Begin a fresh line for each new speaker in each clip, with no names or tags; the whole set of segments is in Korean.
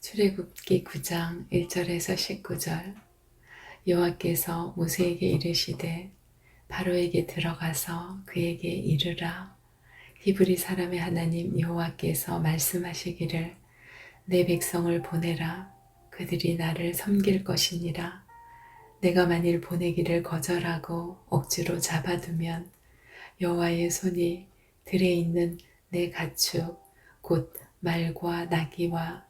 출애굽기 9장 1절에서 19절. 여호와께서 모세에게 이르시되 바로에게 들어가서 그에게 이르라. 히브리 사람의 하나님 여호와께서 말씀하시기를 내 백성을 보내라. 그들이 나를 섬길 것이니라. 내가 만일 보내기를 거절하고 억지로 잡아두면 여호와의 손이 들에 있는 내 가축 곧 말과 나귀와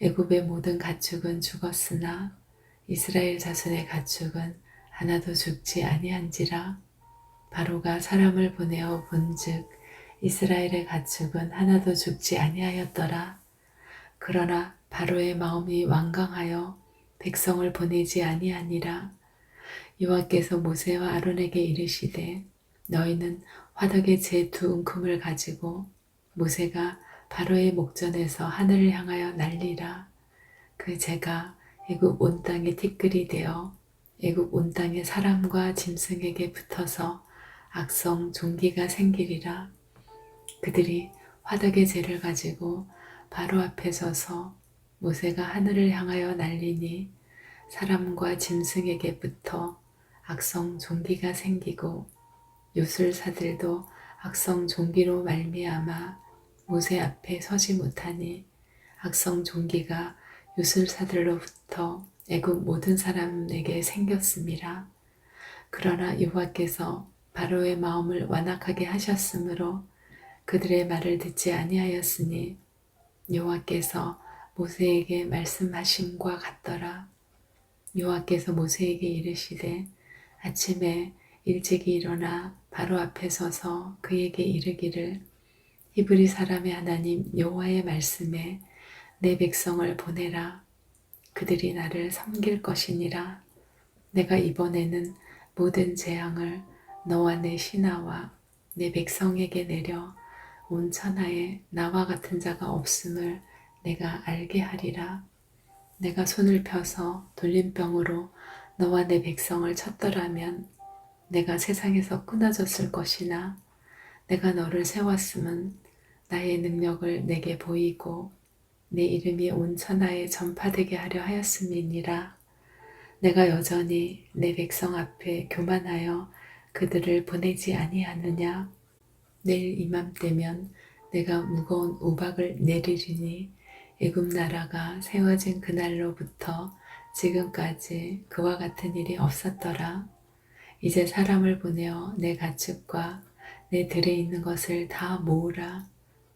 애굽의 모든 가축은 죽었으나 이스라엘 자손의 가축은 하나도 죽지 아니한지라. 바로가 사람을 보내어 본즉 이스라엘의 가축은 하나도 죽지 아니하였더라. 그러나 바로의 마음이 완강하여 백성을 보내지 아니하니라. 여호와께서 모세와 아론에게 이르시되 너희는 화덕의 제 두 움큼을 가지고 모세가 바로의 목전에서 하늘을 향하여 날리라. 그 제가 애굽 온 땅의 티끌이 되어 애굽 온 땅의 사람과 짐승에게 붙어서 악성 종기가 생기리라. 그들이 화덕의 재를 가지고 바로 앞에 서서 모세가 하늘을 향하여 날리니 사람과 짐승에게 붙어 악성 종기가 생기고 요술사들도 악성 종기로 말미암아 모세 앞에 서지 못하니 악성 종기가 요술사들로부터 애굽 모든 사람에게 생겼음이라. 그러나 여호와께서 바로의 마음을 완악하게 하셨으므로 그들의 말을 듣지 아니하였으니 여호와께서 모세에게 말씀하심과 같더라. 여호와께서 모세에게 이르시되 아침에 일찍이 일어나 바로 앞에 서서 그에게 이르기를 히브리 사람의 하나님 여호와의 말씀에 내 백성을 보내라. 그들이 나를 섬길 것이니라. 내가 이번에는 모든 재앙을 너와 내 신하와 내 백성에게 내려 온 천하에 나와 같은 자가 없음을 내가 알게 하리라. 내가 손을 펴서 돌림병으로 너와 내 백성을 쳤더라면 내가 세상에서 끊어졌을 것이나 내가 너를 세웠음은 나의 능력을 내게 보이고 내 이름이 온 천하에 전파되게 하려 하였음이니라. 내가 여전히 내 백성 앞에 교만하여 그들을 보내지 아니하느냐. 내일 이맘때면 내가 무거운 우박을 내리리니 애굽 나라가 세워진 그날로부터 지금까지 그와 같은 일이 없었더라. 이제 사람을 보내어 내 가축과 내 들에 있는 것을 다 모으라.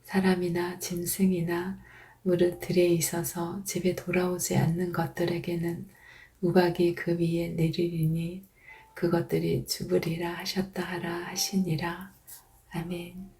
사람이나 짐승이나 무릇 들에 있어서 집에 돌아오지 않는 것들에게는 우박이 그 위에 내리리니 그것들이 죽으리라 하셨다 하라 하시니라. 아멘.